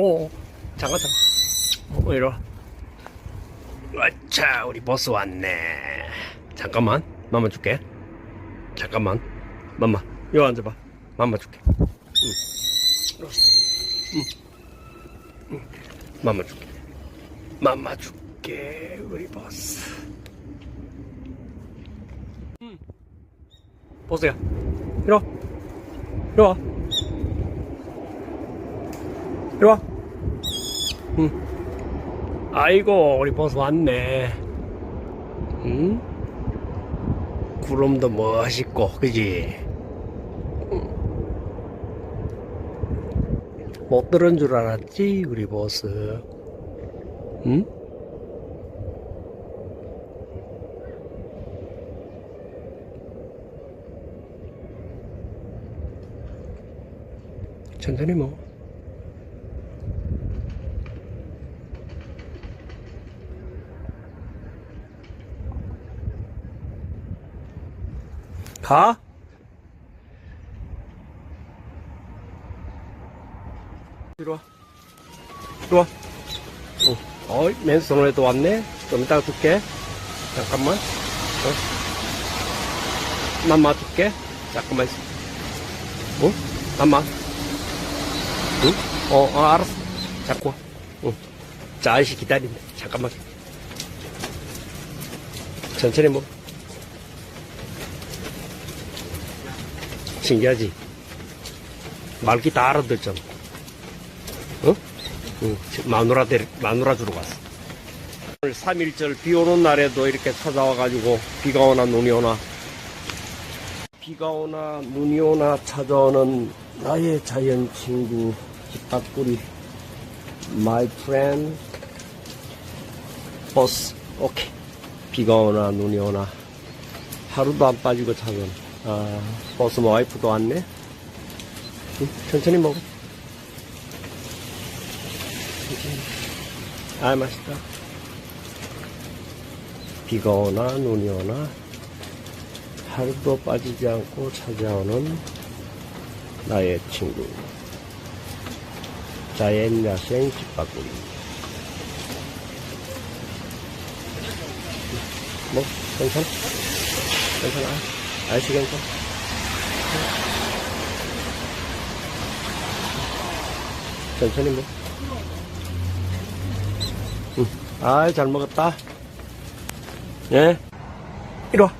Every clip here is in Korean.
오, 잠깐, 잠깐. 어, 이리 와. 아차, 우리 버스 왔네. 잠깐만, 맘마 줄게. 잠깐만, 맘마, 여기 앉아봐. 맘마 줄게. 응. 응. 응. 맘마 줄게. 맘마 줄게, 우리 버스. 응. 버스야. 이리 와. 이리 와. 이리 와. 응. 아이고, 우리 버스 왔네. 응? 구름도 멋있고, 그지? 응. 못 들은 줄 알았지, 우리 버스. 응? 천천히 먹 가? 이리 와. 이리 와. 어, 어이, 맨손으로 왔네? 좀 이따가 줄게. 잠깐만. 어. 맘마 줄게. 잠깐만 있어. 어? 맘마. 응? 어, 어, 알았어. 잡고. 응. 자, 아저씨 기다린다. 잠깐만. 천천히 먹어. 신기하지? 말기 다 알아듣잖아. 어? 응, 마누라 데 마누라 주러 갔어. 오늘 3일절 비 오는 날에도 이렇게 찾아와가지고 비가 오나 눈이 오나 비가 오나 눈이 오나 찾아오는 나의 자연 친구 깃밥꾸리 my friend 버스 오케이 비가 오나 눈이 오나 하루도 안 빠지고 찾아오는 아 버스 뭐 와이프도 왔네 응, 천천히 먹어. 아 맛있다 비가 오나 눈이 오나 하루도 빠지지 않고 찾아오는 나의 친구 자연 야생 집바구리 뭐 괜찮아? 괜찮아? 괜찮아? 천천히 뭐. 응. 아이 잘 먹었다. 예? 이리 와.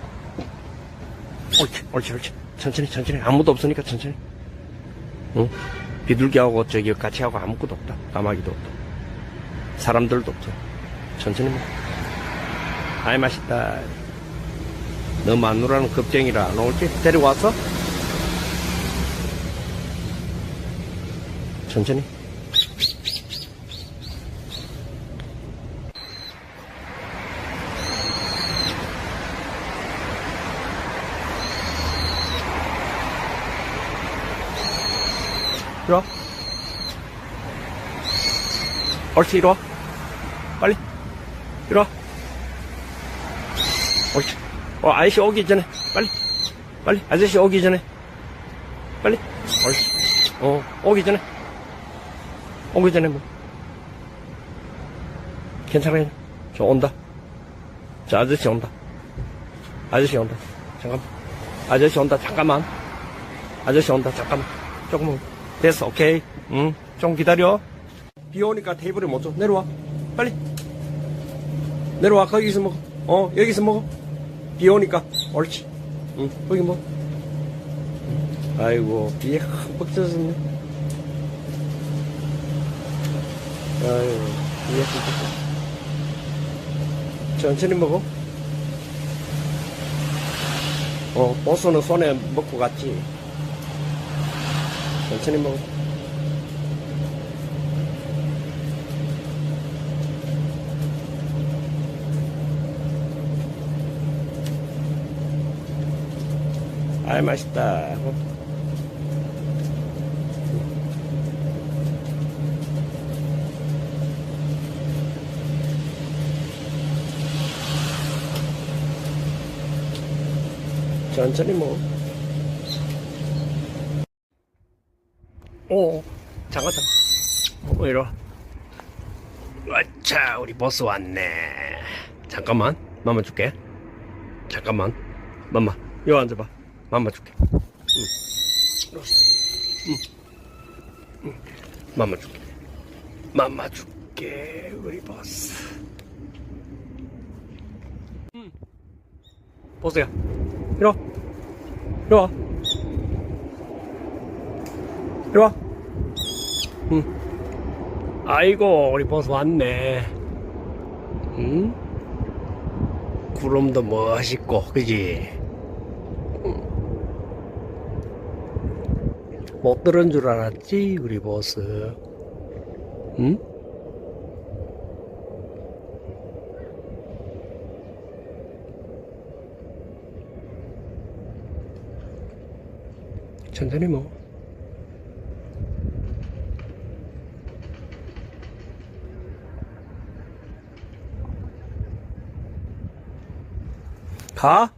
옳지 옳지 옳지. 천천히 천천히. 아무도 없으니까 천천히. 응? 비둘기하고 저기 같이 하고 아무것도 없다. 까마귀도 없다. 사람들도 없죠 천천히 먹어 아이 맛있다 너 마누라는 겁쟁이라 안 올지 데리고 왔어? 천천히 와. 옳지, 이리 와. 빨리. 이리 와. 옳지. 어, 아저씨 오기 전에. 빨리. 빨리. 아저씨 오기 전에. 빨리. 옳지. 어, 오기 전에. 오기 전에 뭐. 괜찮아요. 저 온다. 저 아저씨 온다. 아저씨 온다. 잠깐만. 아저씨 온다. 잠깐만. 아저씨 온다. 잠깐만. 조금만. 됐어. 오케이. 응. 좀 기다려. 비 오니까 테이블에 못 줘. 내려와. 빨리. 내려와. 거기서 먹어. 어, 여기서 먹어. 비 오니까. 옳지. 응. 거기 먹어. 아이고, 비에 흠뻑 젖었네. 아이고, 비에 흠뻑. 천천히 먹어. 어, 버스는 손에 먹고 갔지. 천천히 먹어. 아이, 맛있다. 천천히 먹어. 오, 잠깐, 잠깐. 어, 이리 와. 아차, 우리 버스 왔네. 잠깐만, 맘마 줄게. 잠깐만, 맘마, 여기 앉아봐. 맘마 줄게. 응. 응. 응. 맘마 줄게. 맘마 줄게, 우리 버스. 응. 버스야. 이리 와. 이리 와. 이리 와. 응. 아이고, 우리 버스 왔네. 응? 구름도 멋있고, 그지? 못 들은 줄 알았지, 우리 버스. 응? 천천히 먹어. 가?